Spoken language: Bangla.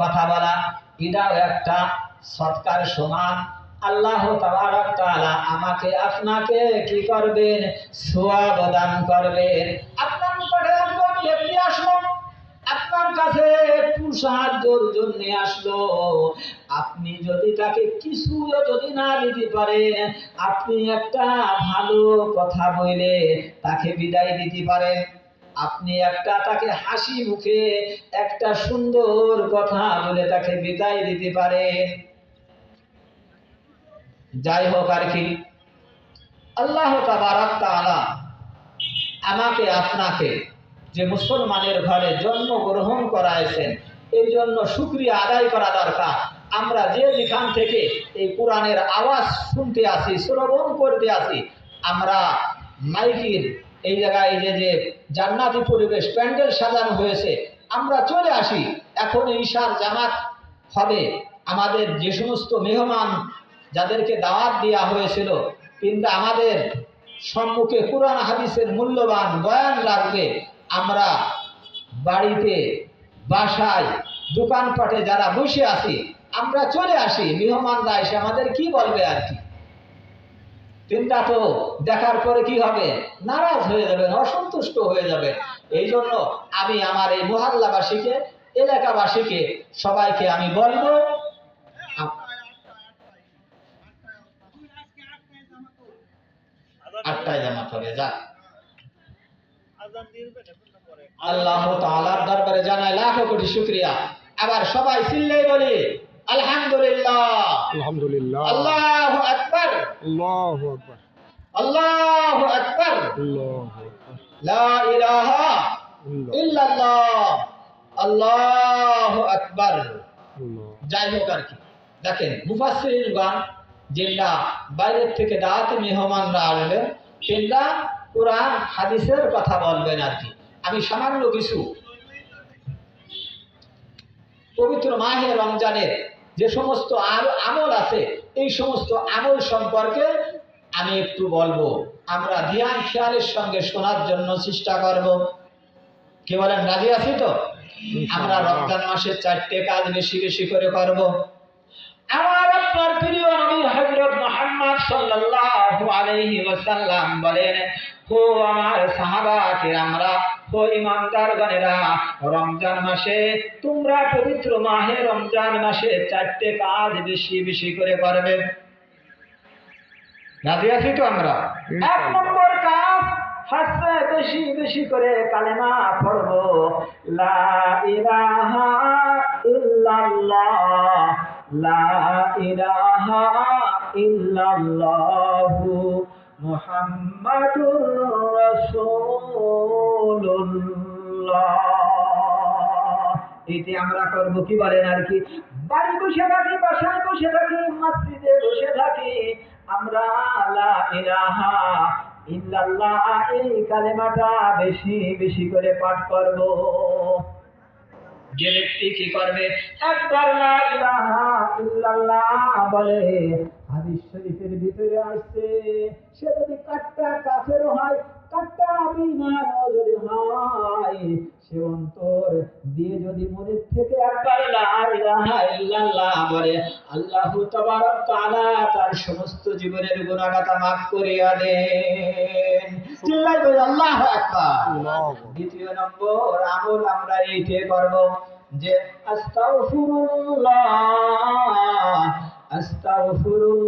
কথা বলা, এটাও একটা সৎকার সমান। আল্লাহ আমাকে, আপনাকে কি করবেন? সোয়াব দান করবেন। আপনার নিকটে একজন ব্যক্তি আসলো। আপনার কাছে একটু সাহায্যের জন্য আসলো। আপনি যদি তাকে কিছু যদি না দিতে পারেন, আপনি একটা ভালো কথা বলে তাকে বিদায় দিতে পারেন। আপনি একটা তাকে হাসি মুখে একটা সুন্দর কথা বলে তাকে বিদায় দিতে পারেন যাই হোক আর কি। আল্লাহ আমাকে, আপনাকে যে মুসলমানের ঘরে জন্মগ্রহণ করাইছেন, এই জন্য শুক্রিয়া আদায় করা দরকার। আমরা যে যেখান থেকে এই কোরআনের আওয়াজ শুনতে আসি, শ্রবণ করতে আসি, আমরা মাইকির এই জায়গায় যে যে জান্নাতি পরিবেশ প্যান্ডেল সাজানো হয়েছে, আমরা চলে আসি। এখন ঈশার জামাত হবে আমাদের যে সমস্ত মেহমান যাদেরকে দাওয়াত দেওয়া হয়েছিল, কিন্তু আমাদের সম্মুখে কোরআন হাদিসের মূল্যবান বয়ান লাগবে। আমরা বাড়িতে, বাসায়, দোকানপাটে যারা বসে আছি, আমরা চলে আসি। মেহমানরা এসে আমাদের কি বলবে আর কি? তো দেখার পরে কি হবে? নারাজ হয়ে যাবেন অসন্তুষ্ট হয়ে যাবে। এই জন্য আমি আমার এই মহল্লাবাসীকে, এলাকাবাসীকে, সবাইকে আমি বলব আটটায় জামাত হবে, যা। আল্লাহ তাআলার দরবারে জানাই লাখো কোটি শুকরিয়া। আবার সবাই চিল্লাই বলি আলহামদুলিল্লাহ। আলহামদুলিল্লাহ। আল্লাহু আকবার। আল্লাহু আকবার। আল্লাহু আকবার। আল্লাহু আকবার। লা ইলাহা ইল্লাল্লাহ। আল্লাহু আকবার। যাই হোক আর কি। দেখেন যেটা বাইরের থেকে দাওয়াতে মেহমানরা আসবেন সেটা কোরআন হাদিসের কথা বলবেন আর কি। আমি সামান্য কিছু পবিত্র মাহে রমজানের যে সমস্ত আম- আমল আছে এই সমস্ত আমল সম্পর্কে আমি একটু বলব। আমরা ধ্যান খেয়ালের সঙ্গে শোনার জন্য চেষ্টা করব। কে বলেন রাজি আছি তো? আমরা রমজান মাসের চারটে কাজ বেশি বেশি করে করব। আমার আপনার প্রিয় নবী হযরত মুহাম্মদ সাল্লাল্লাহু আলাইহি ওয়াসাল্লাম বলেন ও আমার সাহাবা কিরামরা ও ইমানদার গণেরা রমজান মাসে তোমরা পবিত্র মাহে রমজান মাসে চারটে কাজ বেশি বেশি করে করবে। রাজি আছি তো আমরা? এক নম্বর কাজ হাসতে বেশি বেশি করে কালেমা পড়ব। লা ইলাহা ইল্লাল্লাহ লা ইলাহা ইল্লাল্লাহু মুহাম্মাদুর রাসূলুল্লাহ এটি আমরা করব কি বলেন আর কি? বাড়ি বসে থাকি, বাসায় বসে থাকি, মসজিদে বসে থাকি। আমরা লা ইলাহা ইল্লাল্লাহ এই কালেমাটা বেশি বেশি করে পাঠ করব। যে ব্যক্তি কি করবে? একবার লা ইলাহা ইল্লাল্লাহ বলে, হাদিস শরীফের ভিতরে আসছে, সে যদি কাট্টা কাফের হয়, কাট্টা বিমানও যদি হয়, সে অন্তর দিয়ে যদি মনের থেকে একবার লা ইলাহা ইল্লাল্লাহ বলে আল্লাহু তাবারক তাআলা তার সমস্ত জীবনের গুনাহগাতা মাফ করিয়া দেন। চিল্লাই বলে আল্লাহু আকবার। দ্বিতীয় নম্বর আমল আমরা এইটে করব যে আস্তাগফিরুল্লাহ। আস্তাগফিরুল্লাহ